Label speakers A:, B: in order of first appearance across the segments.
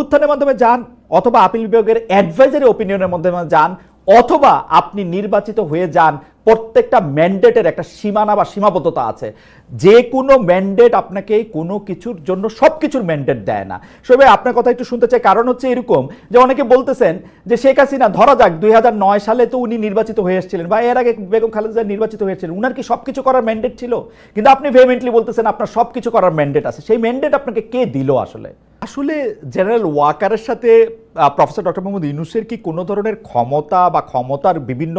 A: উত্থানের মাধ্যমে যান অথবা আপিল বিভাগের অ্যাডভাইজারি ওপিনিয়নের মাধ্যমে যান, অথবা আপনি নির্বাচিত হয়ে যান, প্রত্যেকটা ম্যান্ডেটের একটা সীমানা বা সীমাবদ্ধতা আছে। যে কোনো ম্যান্ডেট আপনাকে কোনো কিছুর জন্য সব কিছুর ম্যান্ডেট দেয় না। সবাই আপনার কথা একটু শুনতে চাই, কারণ হচ্ছে এরকম যে অনেকে বলতেছেন যে শেখ হাসিনা, ধরা যাক দুই নয় সালে তো উনি নির্বাচিত হয়ে এসেছিলেন বা এর আগে বেগম খালেদা নির্বাচিত হয়েছিলেন উনার কি সব কিছু করার ম্যান্ডেট ছিল? কিন্তু আপনি ভেমেন্টলি বলতেছেন আপনার সব কিছু করার ম্যান্ডেট আছে। সেই ম্যান্ডেট আপনাকে কে দিল আসলে? আসলে জেনারেল ওয়াকারের সাথে প্রফেসর ডক্টর মোহাম্মদ ইউনুসের কি কোনো ধরনের ক্ষমতা বা ক্ষমতার বিভিন্ন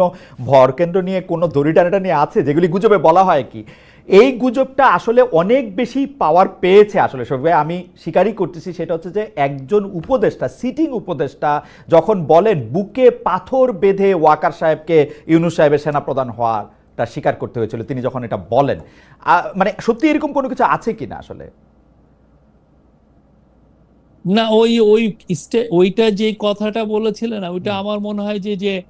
A: ভরকেন্দ্র নিয়ে কোনো দড়ি টানাটা নিয়ে আছে, যেগুলি গুজবে বলা হয় কি? এই গুজবটা আসলে অনেক বেশি পাওয়ার পেয়েছে আসলে সবাই আমি স্বীকারই করতেছি, সেটা হচ্ছে যে একজন উপদেষ্টা সিটিং উপদেষ্টা, যখন বলেন বুকে পাথর বেঁধে ওয়াকার সাহেবকে ইউনুস সাহেবের সেনাপ্রধান হওয়ার তা স্বীকার করতে হয়েছিল। তিনি যখন এটা বলেন মানে সত্যি এরকম কোনো কিছু আছে কি না আসলে?
B: না ওই ওই ওইটা যে কথাটা বলেছিলেন ওইটা আমার মনে হয় যে যে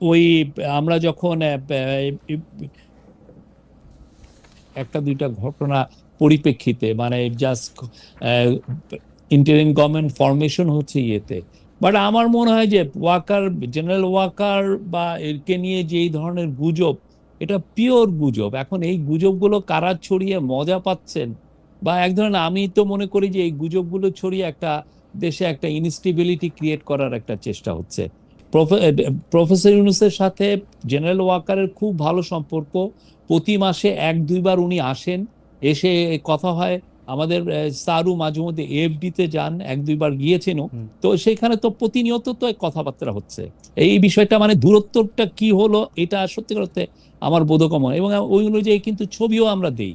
B: ওই আমরা যখন একটা দুইটা ঘটনা পরিপ্রেক্ষিতে মানে জাস্ট ইন্টারিম গভর্নমেন্ট ফরমেশন হচ্ছে ইয়েতে বাট আমার মনে হয় যে ওয়াকার জেনারেল ওয়াকার বা এরকে নিয়ে যে এই ধরনের গুজব এটা পিওর গুজব এখন এই গুজবগুলো কারা ছড়িয়ে মজা পাচ্ছেন? বা এক ধরনের আমি তো মনে করি যে এই গুজবগুলো ছড়িয়ে একটা দেশে একটা ইনস্টেবিলিটি ক্রিয়েট করার একটা চেষ্টা হচ্ছে। প্রফেসর ইউনুসের সাথে জেনারেল ওয়াকারের খুব ভালো সম্পর্ক। প্রতি মাসে এক দুইবার উনি আসেন এসে কথা হয়। আমাদের সারু মাঝে মধ্যে এফডিতে যান এক দুইবার গিয়েছেনও।
A: হুম।
B: তো সেখানে তো প্রতিনিয়ত তো কথাবার্তা হচ্ছে। এই বিষয়টা মানে দূরত্বটা কি হলো এটা সত্যি করতে আমার বোধগম্য এবং ওই অনুযায়ী কিন্তু ছবিও আমরা দেই।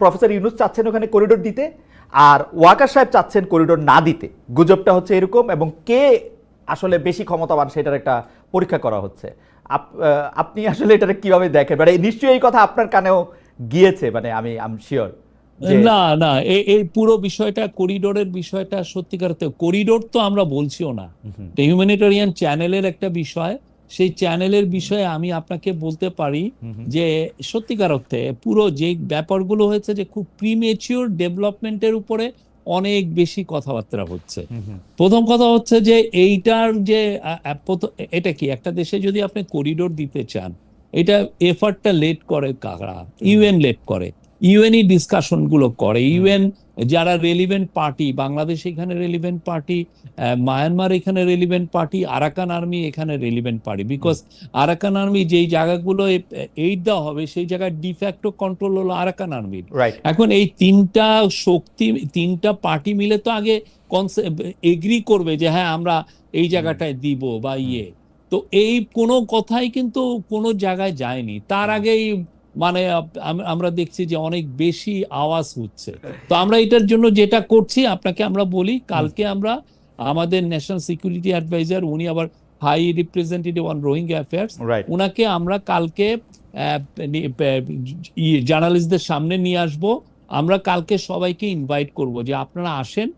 A: প্রফেসর ইউনুস চাচ্ছেন ওখানে করিডোর দিতে আর ওয়াকার সাহেব চাচ্ছেন করিডোর না দিতে। গুজবটা হচ্ছে এরকম এবং কে আসলে বেশি ক্ষমতাবান সেটার একটা পরীক্ষা করা হচ্ছে। আপ- আপনি আসলে এটা কীভাবে দেখেন? মানে নিশ্চয়ই এই কথা আপনার কানেও গিয়েছে মানে আমি আম শিওর
B: না না এই এই পুরো বিষয়টা করিডোরের বিষয়টা সত্যিকার করিডোর তো আমরা বলছিও না। হিউম্যানিটেরিয়ান চ্যানেলের একটা বিষয় সেই চ্যানেলের বিষয়ে আমি আপনাকে বলতে পারি যে সত্যিকার অর্থে পুরো যে ব্যাপারগুলো হয়েছে যে খুব প্রিমেচিওর ডেভেলপমেন্টের উপরে অনেক বেশি কথাবার্তা হচ্ছে। প্রথম কথা হচ্ছে যে এইটার যে এটা কি? একটা দেশে যদি আপনি করিডোর দিতে চান এটা এফার্টটা লেট করে কারা? ইউএন লেট করে। ইউএনই ডিসকাশনগুলো করে। ইউএন যারা রেলিভেন্ট পার্টি বাংলাদেশ এখানে রেলিভেন্ট পার্টি মায়ানমার এখানে রেলিভেন্ট পার্টি আরাকান আর্মি এখানে relevant party because Arakan army যেই জায়গাগুলো এইড দেওয়া হবে সেই জায়গায় ডিফ্যাক্টো কন্ট্রোল হলো আরাকান আর্মির
A: রাইট
B: এখন এই তিনটা শক্তি তিনটা পার্টি মিলে তো আগে এগ্রি করবে যে হ্যাঁ আমরা এই জায়গাটায় দিব বা ইয়ে। তো এই কোনো কথাই কিন্তু কোনো জায়গায় যায়নি। তার আগেই মানে আমরা দেখছি যে অনেক বেশি আওয়াজ হচ্ছে। তো আমরা এটার জন্য যেটা করছি আপনাকে আমরা বলি কালকে আমরা আমাদের ন্যাশনাল সিকিউরিটি অ্যাডভাইজার উনি আবার high representative on Rohingya affairs ওনাকে আমরা কালকে জার্নালিস্টদের সামনে নিয়ে আসব। আমরা কালকে সবাইকে ইনভাইট করব যে আপনারা আসেন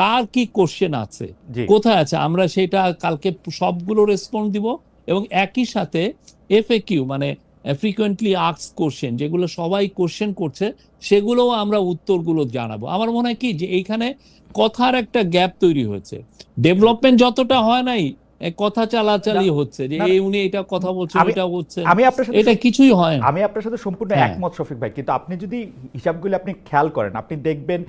B: কার কি কোশ্চেন আছে কোথায় আছে আমরা সেটা কালকে সবগুলো রেসপন্স দিব এবং একই সাথে এফএকিউ মানে ফ্রিকোয়েন্টলি আক্স কোশ্চেন যেগুলো সবাই কোশ্চেন করছে, সেগুলোও আমরা উত্তরগুলো জানাব। আমার মনে হয় কি যে এইখানে কথার একটা গ্যাপ তৈরি হয়েছে। ডেভেলপমেন্ট যতটা হয় নাই কথা চালাচালি হচ্ছে যে এই উনি এটা কথা বলছেন এটা বলছেন
A: আমি আপনার সাথে
B: এটা কিছুই হয়
A: আমি আপনার সাথে সম্পূর্ণ
B: হ্যাঁ।
A: একমত শফিক ভাই। কিন্তু আপনি যদি হিসাবগুলো আপনি খেয়াল করেন আপনি দেখবেন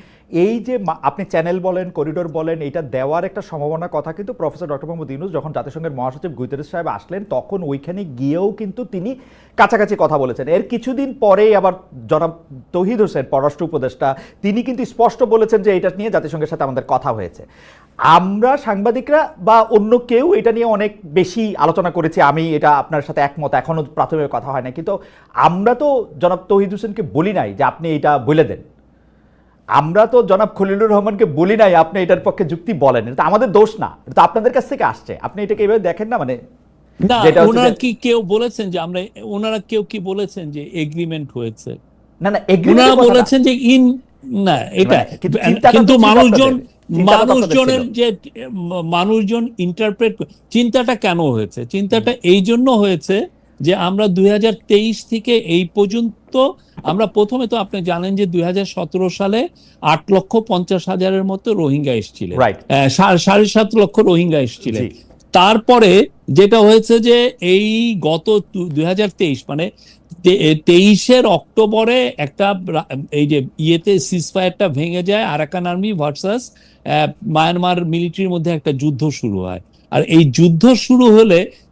A: এই যে আপনি চ্যানেল বলেন করিডোর বলেন এটা দেওয়ার একটা সম্ভাবনার কথা কিন্তু প্রফেসর ডক্টর মোহাম্মদ ইউনুস যখন জাতিসংঘের মহাসচিব গুইতেরেস সাহেব আসলেন তখন ওইখানে গিয়েও কিন্তু তিনি কাছাকাছি কথা বলেছেন। এর কিছুদিন পরেই আবার জনাব তহিদ হোসেন পররাষ্ট্র উপদেষ্টা তিনি কিন্তু স্পষ্ট বলেছেন যে এটা নিয়ে জাতিসংঘের সাথে আমাদের কথা হয়েছে। আমরা সাংবাদিকরা বা অন্য কেউ এটা নিয়ে অনেক বেশি আলোচনা করেছি আমি এটা আপনার সাথে একমত এখনও প্রাথমিক কথা হয় না কিন্তু আমরা তো জনাব তহিদ হোসেনকে বলি নাই যে আপনি এটা বলে দেন। আমরা তো জনাব খলিলুর রহমানকে বলি নাই আপনি এটার পক্ষে যুক্তি বলেন। এটা তো আমাদের দোষ না এটা তো আপনাদের কাছ থেকে আসছে। আপনি এটাকে এভাবে দেখেন না মানে
B: না ওনারা কি কেউ বলেছেন যে আমরা ওনারা কেউ কি বলেছেন যে এগ্রিমেন্ট হয়েছে?
A: না না না।
B: বলেছেন যে ইন না এটা
A: কিন্তু
B: মানুষজন মানুষজনের যে মানুষজন ইন্টারপ্রেট চিন্তাটা কেন হয়েছে? চিন্তাটা এই জন্য হয়েছে যে আমরা দুই থেকে এই পর্যন্ত আমরা প্রথমে তো আপনি জানেন যে দুই হাজার সতেরো সালে আট লক্ষ পঞ্চাশ হাজারের মতো রোহিঙ্গা এসেছিলেন। সাড়ে সাত লক্ষ রোহিঙ্গা এসেছিলেন। তারপরে যেটা হয়েছে যে এই গত দুই হাজার তেইশ মানে তেইশের অক্টোবরে একটা এই যে ইয়েতে সিসফায়ারটা ভেঙে যায়, আরাকান আর্মি ভার্সাস মায়ানমার মিলিটারির মধ্যে একটা যুদ্ধ শুরু হয়। আর এই যুদ্ধ শুরু হলে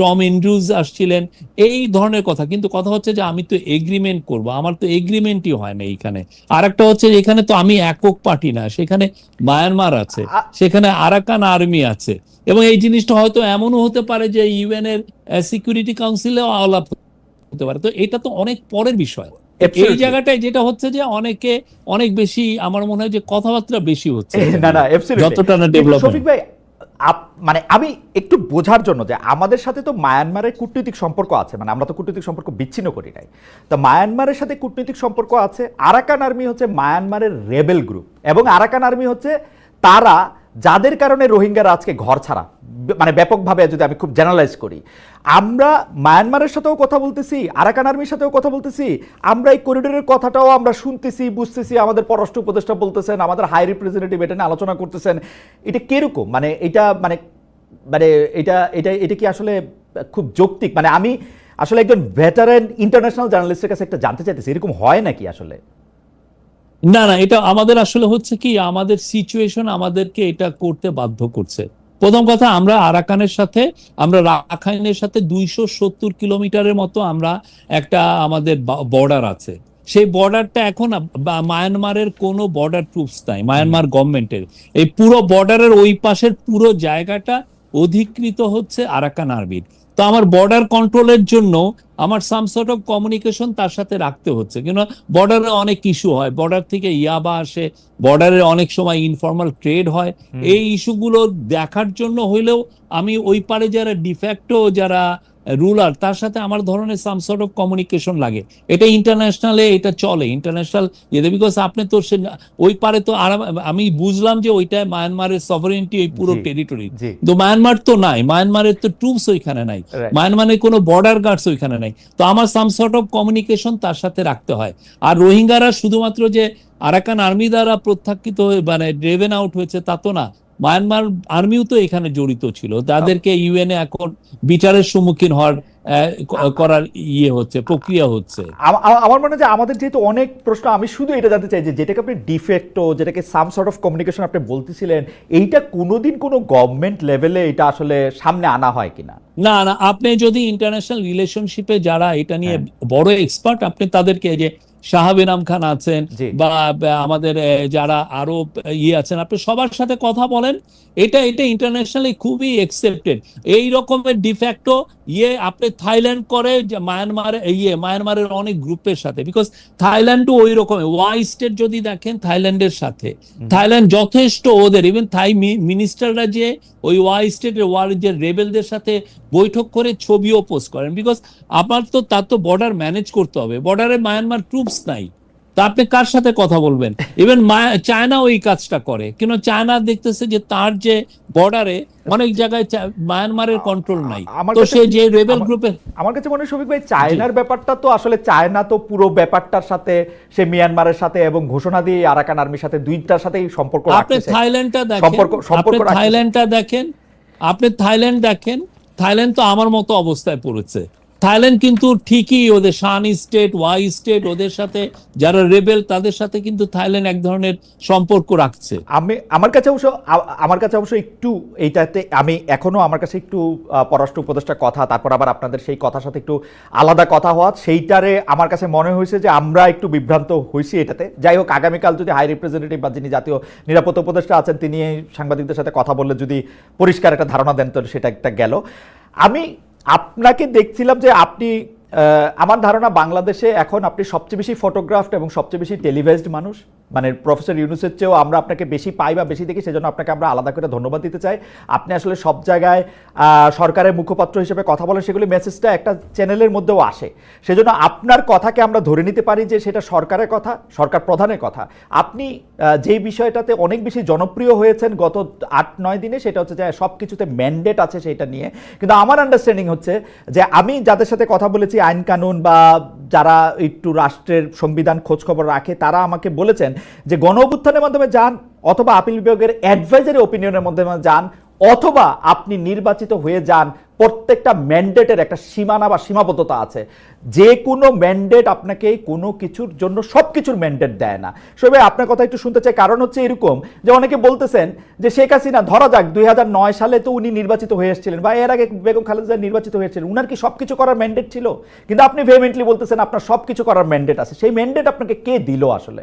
B: টম এন্ড্রুজ আসছিলেন এই ধরনের কথা। কিন্তু কথা হচ্ছে যে আমি তো এগ্রিমেন্ট করব আমার তো এগ্রিমেন্টই হয় না এইখানে। আর একটা হচ্ছে এখানে তো আমি একক পার্টি না সেখানে মায়ানমার আছে সেখানে আরাকান আর্মি আছে। এবং এই জিনিসটা হয়তো এমনও হতে পারে যে ইউএন এর সিকিউরিটি কাউন্সিলেও আলাপ হতে পারে। তো এটা তো অনেক পরের বিষয়। এই জায়গাটায় যেটা হচ্ছে যে অনেকে অনেক বেশি আমার মনে হয় যে কথাবার্তা বেশি হচ্ছে।
A: না না
B: যতটা না
A: শফিক ভাই মানে আমি একটু বোঝার জন্য যে আমাদের সাথে তো মায়ানমারের কূটনৈতিক সম্পর্ক আছে মানে আমরা তো কূটনৈতিক সম্পর্ক বিচ্ছিন্ন করি নাই। তো মায়ানমারের সাথে কূটনৈতিক সম্পর্ক আছে, আরাকান আর্মি হচ্ছে মায়ানমারের রেবেল গ্রুপ এবং আরাকান আর্মি হচ্ছে তারা যাদের কারণে রোহিঙ্গারা আজকে ঘর ছাড়া মানে ব্যাপকভাবে যদি আমি খুব জেনারেলাইজ করি, আমরা মায়ানমারের সাথেও কথা বলতেছি, আরাকান আর্মির সাথেও কথা বলতেছি, আমরা এই করিডোরের কথাটাও আমরা শুনতেছি, বুঝতেছি, আমাদের পররাষ্ট্র উপদেষ্টা বলতেছেন, আমাদের হাই রিপ্রেজেন্টেটিভ এটা নিয়ে আলোচনা করতেছেন। এটা কীরকম? মানে এটা মানে মানে এটা এটা এটা কি আসলে খুব যৌক্তিক? মানে আমি আসলে একজন ভেটারেন ইন্টারন্যাশনাল জার্নালিস্টের কাছে একটা জানতে চাইতেছি, এরকম হয় নাকি আসলে?
B: না না, এটা আমাদের আসলে হচ্ছে কি, আমাদের সিচুয়েশন আমাদেরকে এটা করতে বাধ্য করছে। প্রথম কথা, আমরা আরাকানের সাথে, আমরা রাখাইনের সাথে দুইশো সত্তর কিলোমিটারের মতো আমরা একটা আমাদের বর্ডার আছে। সেই বর্ডারটা এখন মায়ানমারের কোনো বর্ডার ট্রুপস নাই মায়ানমার গভর্নমেন্টের এই পুরো বর্ডারের ওই পাশের পুরো জায়গাটা অধিকৃত হচ্ছে আরাকান আর্মির তো আমার বর্ডার কন্ট্রোলের জন্য আমার সাম সর্ট অফ কমিউনিকেশন তার সাথে রাখতে হচ্ছে। কিন্তু বর্ডারে অনেক ইস্যু হয়। বর্ডার থেকে ইয়াবা আসে বর্ডারে অনেক সময় ইনফর্মাল ট্রেড হয়। এই ইস্যুগুলো দেখার জন্য হইলেও আমি ওই পারে যারা ডিফ্যাক্টো যারা রুলার তার সাথে আমার ধরনের সাম সর্ট অফ কমিউনিকেশন লাগে। এটা ইন্টারন্যাশনালে এটা চলে ইন্টারন্যাশনাল ইয়েতে বিকজ আপনি তো সে ওই পারে তো আরাম আমি বুঝলাম যে ওইটা মায়ানমারের সভারেন্টি ওই পুরো টেরিটরি তো মায়ানমার তো নাই মায়ানমারের তো ট্রুপস ওইখানে নাই। মায়ানমারের কোনো বর্ডার গার্ডস ওইখানে নাই। তো আমার সাম সর্ট অফ কমিউনিকেশন তার সাথে রাখতে হয়। আর রোহিঙ্গারা শুধুমাত্র যে আরাকান আর্মি দ্বারা প্রত্যাখ্যিত হয়ে মানে ড্রেভেন আউট হয়েছে তা তো না। মায়ানমার আর্মিও তো এখানে জড়িত ছিল। তাদেরকে ইউএনএ এখন বিচারের সম্মুখীন হওয়ার করার ইয়ে হচ্ছে প্রক্রিয়া হচ্ছে।
A: আমা- আমা- আমার মনে হয় যে আমাদের যেহেতু অনেক প্রশ্ন আমি শুধু এটা জানতে চাই যে যেটাকে আপনি ডিফেক্টো যেটাকে সাম সর্ট অফ কমিউনিকেশন আপনি বলতেছিলেন এইটা কোনোদিন কোনো গভর্নমেন্ট লেভেলে এটা আসলে সামনে আনা হয় কিনা?
B: না না আপনি যদি ইন্টারন্যাশনাল রিলেশনশিপে যারা এটা নিয়ে
A: হ্যাঁ।
B: বড় এক্সপার্ট আপনি তাদেরকে যে শাহাব ইনাম খান আছেন বা আমাদের যারা আরও ইয়ে আছেন আপনি সবার সাথে কথা বলেন এটা এটা ইন্টারন্যাশনালি খুবই একসেপ্টেড এই রকমের ডিফ্যাক্টো ইয়ে আপনি থাইল্যান্ড করে যে মায়ানমার ইয়ে মায়ানমারের অনেক গ্রুপের সাথে বিকজ থাইল্যান্ডও ওই রকম ওয়াই স্টেট যদি দেখেন থাইল্যান্ডের সাথে থাইল্যান্ড যথেষ্ট ওদের ইভেন থাই মিনিস্টাররা যে ওই ওয়াই স্টেটের ওয়ার যে রেবেলদের সাথে বৈঠক করে ছবিও পোস্ট করেন বিকজ আমার তো তার তো বর্ডার ম্যানেজ করতে হবে। বর্ডারে মায়ানমার ট্রুপস নাই। তা আপনি কার সাথে কথা বলবেন? ইভেন চায়না ওই কাজটা করে। কিন্তু চায়না দেখতেছে যে তার যে বর্ডারে অনেক জায়গায় মায়ানমারের কন্ট্রোল নাই। তো সে যে রেবেল গ্রুপের
A: আমার কাছে মনে হয় শফিক ভাই চায়নার ব্যাপারটা তো আসলে চায়না তো পুরো ব্যাপারটার সাথে সে মিয়ানমারের সাথে এবং ঘোষণা দিয়ে আরাকান আর্মির সাথে দুইটার সাথেই সম্পর্ক
B: আপনি থাইল্যান্ডটা দেখেন।
A: সম্পর্ক- সম্পর্ক
B: আপনি থাইল্যান্ডটা দেখেন। আপনি থাইল্যান্ড দেখেন। থাইল্যান্ড তো আমার মতো অবস্থায় পড়েছে। থাইল্যান্ড কিন্তু ঠিকই ওদের শান স্টেট, ওয়াই স্টেট, ওদের সাথে যারা রেবেল, তাদের সাথে কিন্তু থাইল্যান্ড এক ধরনের সম্পর্ক রাখছে।
A: আমি, আমার কাছে অবশ্য, আমার কাছে অবশ্য একটু এইটাতে, আমি এখনও আমার কাছে একটু পররাষ্ট্র উপদেষ্টার কথা, তারপর আবার আপনাদের সেই কথার সাথে একটু আলাদা কথা হওয়া সেইটারে আমার কাছে মনে হয়েছে যে আমরা একটু বিভ্রান্ত হয়েছি এটাতে। যাই হোক, আগামীকাল যদি হাই রিপ্রেজেন্টেটিভ বা যিনি জাতীয় নিরাপত্তা উপদেষ্টা আছেন, তিনি সাংবাদিকদের সাথে কথা বললে যদি পরিষ্কার একটা ধারণা দেন তো সেটা একটা গেল। আমি আপনাকে দেখছিলাম যে আপনি আমার ধারণা বাংলাদেশে এখন আপনি সবচেয়ে বেশি ফটোগ্রাফড এবং সবচেয়ে বেশি টেলিভাইজড মানুষ। মানে প্রফেসর ইউনুসের চেয়েও আমরা আপনাকে বেশি পাই বা বেশি দেখি, সেজন্য আপনাকে আমরা আলাদা করে ধন্যবাদ দিতে চাই। আপনি আসলে সব জায়গায় সরকারের মুখপাত্র হিসেবে কথা বলেন, সেগুলি মেসেজটা একটা চ্যানেলের মধ্যেও আসে। সেজন্য আপনার কথাকে আমরা ধরে নিতে পারি যে সেটা সরকারের কথা, সরকার প্রধানের কথা। আপনি যেই বিষয়টাতে অনেক বেশি জনপ্রিয় হয়েছেন গত আট, নয় দিনে, সেটা হচ্ছে যে সব কিছুতে ম্যান্ডেট আছে সেটা নিয়ে। কিন্তু আমার আন্ডারস্ট্যান্ডিং হচ্ছে যে আমি যাদের সাথে কথা বলেছি, আইন কানুন বা যারা একটু রাষ্ট্রের সংবিধান খোঁজখবর রাখে, তারা আমাকে বলেছেন যে গণ অভ্যুত্থানের মাধ্যমে যান অথবা আপিল বিভাগের অ্যাডভাইজারি ওপিনিয়নের মাধ্যমে যান, অথবা আপনি নির্বাচিত হয়ে যান, প্রত্যেকটা ম্যান্ডেটের একটা সীমানা বা সীমাবদ্ধতা আছে। যে কোনো ম্যান্ডেট আপনাকে কোনো কিছুর জন্য সব কিছুর ম্যান্ডেট দেয় না। সবে আপনার কথা একটু শুনতে চাই। কারণ হচ্ছে এরকম যে অনেকে বলতেছেন যে শেখ হাসিনা, ধরা যাক দুই নয় সালে তো উনি নির্বাচিত হয়ে এসেছিলেন বা এর আগে বেগম খালেদা নির্বাচিত হয়েছিলেন উনার কি সব কিছু করার ম্যান্ডেট ছিল? কিন্তু আপনি ভেমেন্টলি বলতেছেন আপনার সব কিছু করার ম্যান্ডেট আছে। সেই ম্যান্ডেট আপনাকে কে দিল আসলে?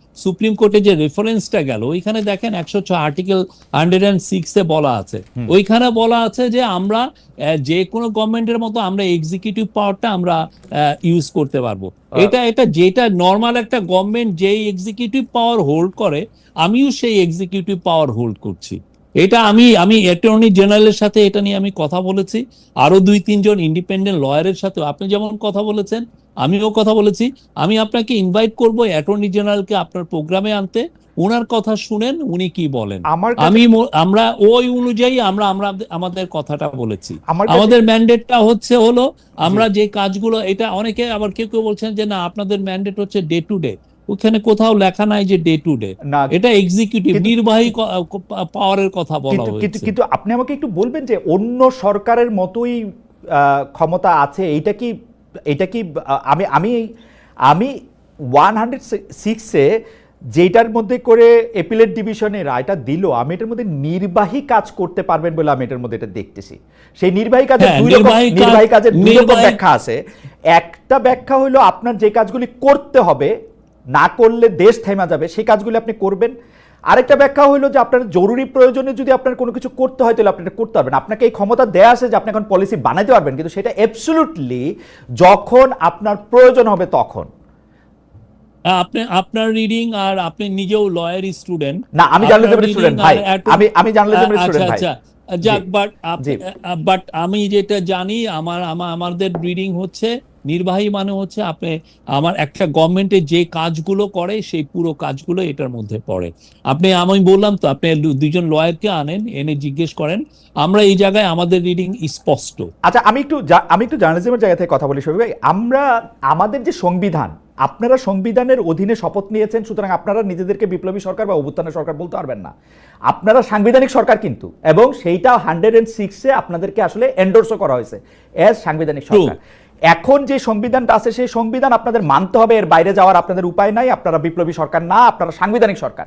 B: সুপ্রিম কোর্টে যে রেফারেন্সটা গেল ওইখানে দেখেন একশো ছ আর্টিকেল হান্ড্রেড অ্যান্ড সিক্সে বলা আছে। ওইখানে বলা আছে যে আমরা যে কোনো গভর্নমেন্টের মতো আমরা এক্সিকিউটিভ পাওয়ারটা আমরা ইউজ করতে পারব। এটা এটা যেটা নর্মাল একটা গভর্নমেন্ট যেই এক্সিকিউটিভ পাওয়ার হোল্ড করে আমিও সেই এক্সিকিউটিভ পাওয়ার হোল্ড করছি। এটা আমি আমি অ্যাটর্নি জেনারেলের সাথে এটা নিয়ে আমি কথা বলেছি। আরও দুই তিনজন ইন্ডিপেন্ডেন্ট লয়ারের সাথে আপনি যেমন কথা বলেছেন আমিও কথা বলেছি। আমি আপনাকে ইনভাইট করব অ্যাটর্নি জেনারেলকে আপনার প্রোগ্রামে আনতে। ওনার কথা শুনেন উনি কি বলেন? আমি আমরা ওই অনুযায়ী আমরা আমরা আমাদের কথাটা বলেছি। আমাদের ম্যান্ডেটটা হচ্ছে হলো আমরা যে কাজগুলো এটা অনেকে আবার কেউ কেউ বলছেন যে না আপনাদের ম্যান্ডেট হচ্ছে ডে টু ডে ওখানে কোথাও লেখা নাই যে ডে টু ডে এটা এক্সিকিউটিভ নির্বাহী পাওয়ারের কথা বলা হয়েছে।
A: কিন্তু আপনি আমাকে একটু বলবেন যে অন্য সরকারের মতোই ক্ষমতা আছে? এটা কি এটা কি আমি আমি আমি ওয়ান হান্ড্রেড সিক্সে যেটার মধ্যে করে এপিলেট ডিভিশনে রায়টা দিল আমি এটার মধ্যে নির্বাহী কাজ করতে পারবেন বলে আমি এটার মধ্যে এটা দেখতেছি। সেই নির্বাহী কাজের
B: হ্যাঁ,
A: দুই রকম
B: নির্বাহী
A: কাজের দুই রকম ব্যাখ্যা আছে। একটা ব্যাখ্যা হলো আপনার যে কাজগুলি করতে হবে না করলে দেশ থেমা যাবে সেই কাজগুলি আপনি করবেন। আরেকটা ব্যাখ্যা হলো যে আপনার জরুরি প্রয়োজনে যদি আপনার কোনো কিছু করতে হয় তাহলে আপনি এটা করতে পারবেন। আপনাকে এই ক্ষমতা দেয়া আছে যে আপনি এখন পলিসি বানাইতে পারবেন কিন্তু সেটা অ্যাবসলুটলি যখন আপনার প্রয়োজন হবে তখন।
B: আপনি আপনার রিডিং আর আপনি নিজেও লয়ার স্টুডেন্ট
A: না আমি জার্নালিজমের স্টুডেন্ট ভাই। আমি আমি জার্নালিজমের স্টুডেন্ট ভাই।
B: আচ্ছা যাক বাট। বাট আমি যেটা জানি আমার আমার আমাদের রিডিং হচ্ছে নির্বাহী মানে হচ্ছে আপনি আমার একটা গভর্নমেন্টে যে কাজগুলো করে সেই পুরো কাজগুলো এটার মধ্যে পড়ে। আপনি আমি বললাম তো আপনি দুজন লয়ারকে আনেন এনে জিজ্ঞেস করেন আমরা এই জায়গায় আমাদের রিডিং স্পষ্ট।
A: আচ্ছা আমি একটু আমি একটু জার্নালিজমের জায়গা থেকে কথা বলি ভাই। আমরা আমাদের যে সংবিধান আপনারা সংবিধানের অধীনে শপথ নিয়েছেন সুতরাং আপনারা নিজেদেরকে বিপ্লবী সরকার বা অভ্যুত্থানের সরকার বলতে পারবেন না। আপনারা সাংবিধানিক সরকার কিন্তু এবং সেইটা হান্ড্রেড অ্যান্ড সিক্সে আপনাদেরকে আসলে এন্ডোর্সও করা হয়েছে অ্যাজ সাংবিধানিক সরকার। এখন যে সংবিধানটা আছে, সেই সংবিধান আপনাদের মানতে হবে। এর বাইরে যাওয়ার আপনাদের উপায় নাই। আপনারা বিপ্লবী সরকার না, আপনারা সাংবিধানিক সরকার।